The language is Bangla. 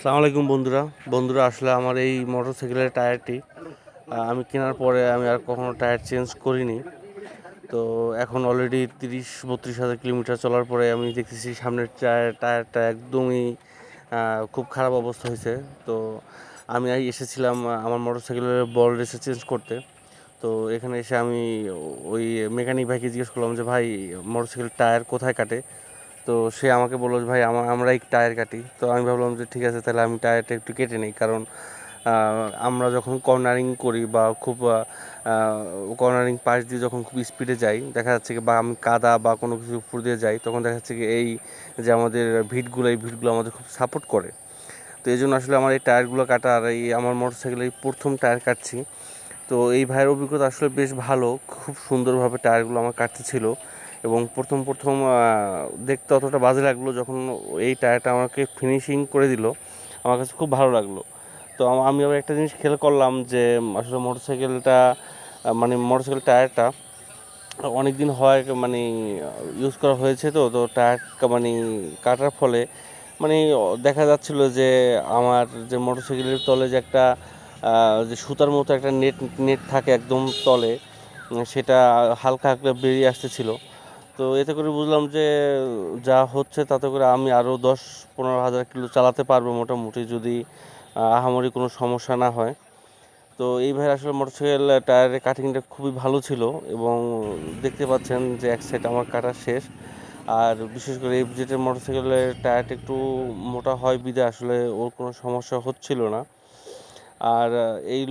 সালাম আলাইকুম বন্ধুরা। বন্ধুরা, আসলে আমার এই মোটরসাইকেলের টায়ারটি আমি কেনার পরে আমি আর কখনো টায়ার চেঞ্জ করিনি। তো এখন অলরেডি তিরিশ, বত্রিশ হাজার কিলোমিটার চলার পরে আমি দেখতেছি সামনের টায়ার, টায়ারটা একদমই খুব খারাপ অবস্থা হয়েছে। তো আমি এসেছিলাম আমার মোটরসাইকেলের বল রেসে চেঞ্জ করতে। তো এখানে এসে আমি ওই মেকানিক ভাইকে জিজ্ঞেস করলাম যে, ভাই, মোটরসাইকেল টায়ার কোথায় কাটে? তো সে আমাকে বলল, ভাই, আমা- আমরা এই টায়ার কাটি। তো আমি ভাবলাম যে, ঠিক আছে, তাহলে আমি টায়ারটা একটু কেটে নিই। কারণ আমরা যখন কর্নারিং করি বা খুব কর্নারিং পাশ দিয়ে যখন খুব স্পিডে যাই, দেখা যাচ্ছে কি বা আমি কাদা বা কোনো কিছু উপর দিয়ে যাই, তখন দেখা যাচ্ছে কি এই যে আমাদের ভিটগুলো, এই ভিটগুলো আমাদের খুব সাপোর্ট করে। তো এই জন্য আসলে আমার এই টায়ারগুলো কাটা আর এই আমার মোটরসাইকেলে এই প্রথম টায়ার কাটছি। তো এই ভাইয়ের অভিজ্ঞতা আসলে বেশ ভালো। খুব সুন্দরভাবে টায়ারগুলো আমার কাটতে ছিল। এবং প্রথম প্রথম দেখতে অতটা বাজে লাগল যখন এই টায়ারটা আমাকে ফিনিশিং করে দিল। আমার কাছে খুব ভালো লাগল। তো আমি আবার একটা জিনিস খেয়াল করলাম যে আসলে মোটরসাইকেলটা মানে মোটরসাইকেল টায়ারটা অনেক দিন হয় মানে ইউজ করা হয়েছে তো তো টায়ার মানে কাটার ফলে মানে দেখা যাচ্ছিল যে আমার যে মোটরসাইকেলের তলে যে একটা যে সুতার মতো একটা নেট নেট থাকে একদম তলে সেটা হালকা হালকা বেরিয়ে আসতেছিল। তো এতে করে বুঝলাম যে যা হচ্ছে তাতে করে আমি আরও দশ পনেরো হাজার কিলো চালাতে পারব মোটামুটি যদি আহামরি কোনো সমস্যা না হয়। তো এই ভাই আসলে মোটরসাইকেল টায়ারের কাটিংটা খুবই ভালো ছিল এবং দেখতে পাচ্ছেন যে এক সাইড আমার কাটা শেষ। আর বিশেষ করে এই জেটের মোটরসাইকেলের টায়ারটা একটু মোটা হয় বিদে আসলে ওর কোনো সমস্যা হচ্ছিল না। আর এই